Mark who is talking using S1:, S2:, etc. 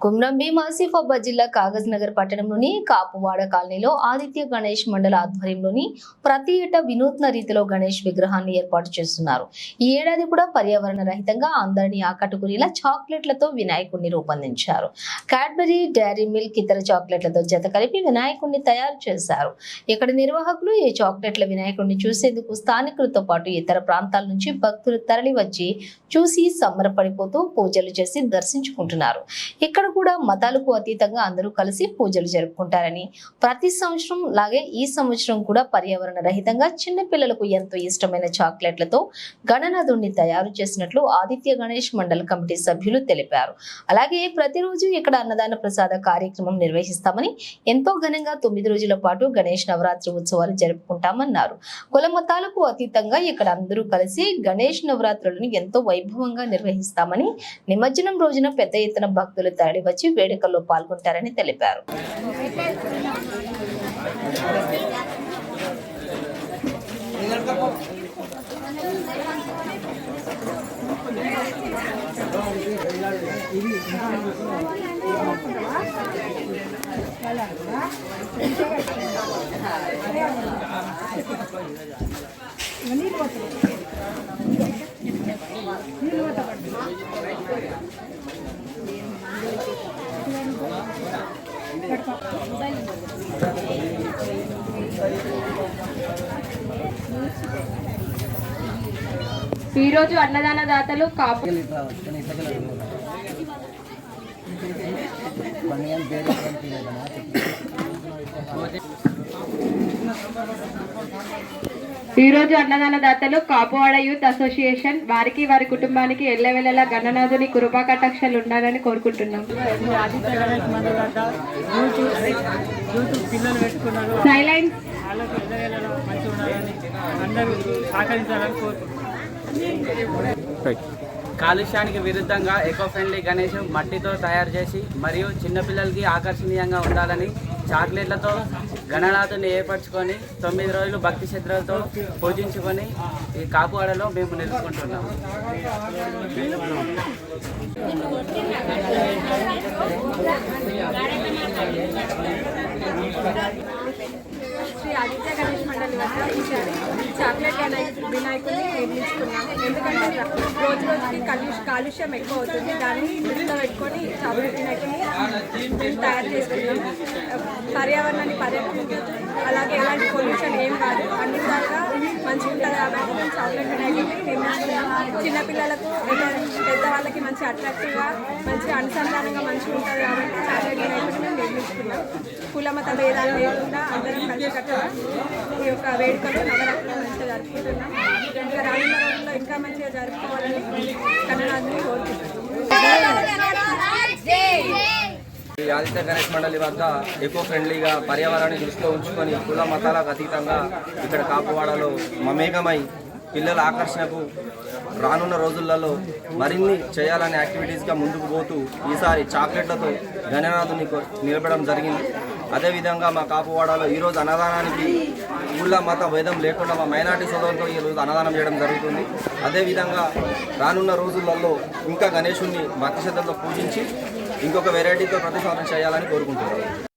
S1: కుమ్రం భీం ఆసిఫాబాద్ జిల్లా కాగజ్ నగర్ పట్టణంలోని కాపువాడ కాలనీలో ఆదిత్య గణేష్ మండల ఆధ్వర్యంలోని ప్రతి ఏటా వినూత్న రీతిలో గణేష్ విగ్రహాన్ని ఏర్పాటు చేస్తున్నారు. ఈ ఏడాది కూడా పర్యావరణ రహితంగా అందరినీ ఆకట్టుకునేలా చాక్లెట్లతో వినాయకుడిని రూపొందించారు. క్యాడ్బరీ డైరీ మిల్క్ ఇతర చాక్లెట్లతో జత కలిపి వినాయకుడిని తయారు చేశారు. ఇక్కడ నిర్వాహకులు ఈ చాక్లెట్ల వినాయకుడిని చూసేందుకు స్థానికులతో పాటు ఇతర ప్రాంతాల నుంచి భక్తులు తరలి వచ్చి చూసి సంబరపడిపోతూ పూజలు చేసి దర్శించుకుంటున్నారు. ఇక్కడ కూడా మతాలకు అతీతంగా అందరూ కలిసి పూజలు జరుపుకుంటారని. ప్రతి సంవత్సరం లాగే ఈ సంవత్సరం కూడా పర్యావరణ రహితంగా చిన్న పిల్లలకు ఎంతో ఇష్టమైన చాక్లెట్లతో గణనాథుణ్ణి తయారు చేసినట్లు ఆదిత్య గణేష్ మండల కమిటీ సభ్యులు తెలిపారు. అలాగే ప్రతిరోజు ఇక్కడ అన్నదాన ప్రసాద కార్యక్రమం నిర్వహిస్తామని ఎంతో ఘనంగా తొమ్మిది రోజుల పాటు గణేష్ నవరాత్రి ఉత్సవాలు జరుపుకుంటామన్నారు. కుల మతాలకు అతీతంగా ఇక్కడ అందరూ కలిసి గణేష్ నవరాత్రులను ఎంతో వైభవంగా నిర్వహిస్తామని నిమజ్జనం రోజున పెద్ద ఎత్తున భక్తులు తరలి వచ్చి వేడుకల్లో పాల్గొంటారని తెలిపారు.
S2: ఈ రోజు అన్నదాన దాతలు కాపు ఈ రోజు అన్నదాన దాతలు కాపువాడ యూత్ అసోసియేషన్ వారికి వారి కుటుంబానికి ఎల్లవెల్లలా గణనాథుని కృపా కటాక్షాలు ఉండాలని కోరుకుంటున్నాం. సైలెన్స్
S3: కాలుష్యానికి విరుద్ధంగా ఎకో ఫ్రెండ్లీ గణేష్ మట్టితో తయారు చేసి మరియు చిన్నపిల్లలకి ఆకర్షణీయంగా ఉండాలని చాక్లెట్లతో గణనాథుని ఏర్పరచుకొని తొమ్మిది రోజులు భక్తి శ్రద్ధలతో పూజించుకొని ఈ కాపువాడలో మేము నిలుపుకుంటున్నాము
S4: శ్రీ ఆదిత్య గణేష్ మండలి వద్ద ఈసారి చాక్లెట్ వినాయకుడిని నిర్మించుకున్నాము ఎందుకంటే రోజు రోజుకి కాలుష్య కాలుష్యం ఎక్కువ అవుతుంది దాన్ని దృష్టిలో పెట్టుకొని చాక్లెట్ వినాయకుడిని తయారు చేసుకున్నాం పర్యావరణాన్ని పర్యటన అలాగే పొల్యూషన్ ఏం కాదు. అన్ని విధాలుగా మంచిగా ఉంటుంది. కాబట్టి మేము చాక్లెట్ వినాయకుడిని నిర్మించుకున్నాము చిన్నపిల్లలకు పెద్దవాళ్ళకి మంచి అట్రాక్టివ్గా మంచి అనుసంధానంగా మంచిగా ఉంటుంది కాబట్టి చాక్లెట్ వినాయకుడిని మేము నిర్మించుకున్నాం. కులమత భేదాలు లేకుండా అందరం కలిసికట్టుగా ఈ యొక్క వేడుకలు నవరాత్రులు మంచిగా జరుపుకుంటున్నాం. ఇంకా రానున్న రోజుల్లో ఇంకా మంచిగా జరుపుకోవాలని కన్నడాన్ని కోరుకుంటున్నాం.
S3: ఈ ఆదిత్య గణేష్ మండలి వద్ద ఎకో ఫ్రెండ్లీగా పర్యావరణాన్ని దృష్టిలో ఉంచుకొని కుల మతాలకు అతీతంగా ఇక్కడ కాపువాడలో మమేకమై పిల్లల ఆకర్షణకు రానున్న రోజులలో మరిన్ని చేయాలనే యాక్టివిటీస్గా ముందుకు పోతూ ఈసారి చాక్లెట్లతో గణనాథుని నిలబడడం జరిగింది. అదేవిధంగా మా కాపువాడలో ఈరోజు అన్నదానానికి కుల మత భేదం లేకుండా మా మైనార్టీ సోదరులతో ఈరోజు అన్నదానం చేయడం జరుగుతుంది. అదేవిధంగా రానున్న రోజులలో ఇంకా గణేషుణ్ణి భక్తి శ్రద్ధలతో పూజించి ఇంకొక వెరైటీతో ప్రతి సాధన చేయాలని కోరుకుంటున్నాను.